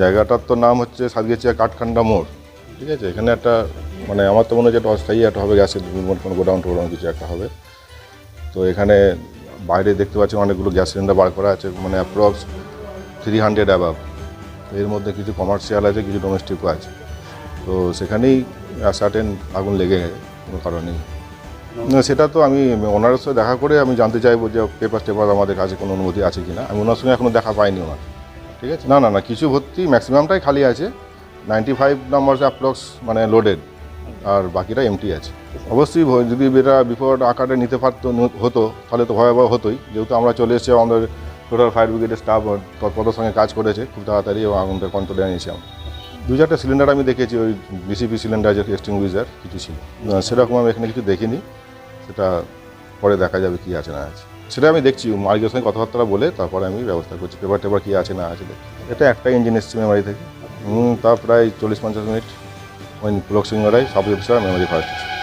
জায়গাটার তো নাম হচ্ছে সাতগেছিয়া কাঠখান্ডা মোড়, ঠিক আছে? এখানে একটা মানে আমার তো মনে হচ্ছে একটা অস্থায়ী, একটা হবে গ্যাসের কোনো গোডাউন টোডাউন কিছু একটা হবে। তো এখানে বাইরে দেখতে পাচ্ছি অনেকগুলো গ্যাস সিলিন্ডার বার করা আছে মানে অ্যাপ্রক্স থ্রি হান্ড্রেড অ্যাবাভ এর মধ্যে কিছু কমার্শিয়াল আছে, কিছু ডোমেস্টিকও আছে। তো সেখানেই সার্টেন আগুন লেগে গেছে কোনো কারণেই না, সেটা তো আমি ওনার সাথে দেখা করে আমি জানতে চাইব যে পেপার টেপার আমাদের কাছে কোনো অনুমতি আছে কি না আমি ওনার সঙ্গে এখনও দেখা পাইনি ওনার ঠিক আছে? না না না, কিছু ভর্তি ম্যাক্সিমামটাই খালি আছে। নাইনটি ফাইভ নাম্বার অ্যাপ্রক্স মানে লোডেড আর বাকিটা এমটি আছে। অবশ্যই যদি এটা বিপদ আকারে নিতে পারতো হতো, তাহলে তো ভয়াবহ হতোই। যেহেতু আমরা চলে এসেছি, আমাদের টোটাল ফায়ার ব্রিগেডের স্টাফ তৎপরতার সঙ্গে কাজ করেছে, খুব তাড়াতাড়ি এবং আগুনটা কন্ট্রোলে এনেছি আমরা। দু চারটে সিলিন্ডার আমি দেখেছি, ওই বিসিপি সিলিন্ডার যে এক্সটিংগুইজার কিছু ছিল। সেরকম আমি এখানে কিছু দেখিনি। সেটা পরে দেখা যাবে কি আছে, না আছে। সেটা আমি দেখছি, মালিকের সঙ্গে কথাবার্তা বলে তারপরে আমি ব্যবস্থা করছি, পেপার টেপার কী আছে না আছে এটা একটা ইঞ্জিন এসছে মেমারি থেকে। তা প্রায় চল্লিশ পঞ্চাশ মিনিট, ওই ব্লক সিংহরাই সাব অফিসার মেমারি ফার্স্ট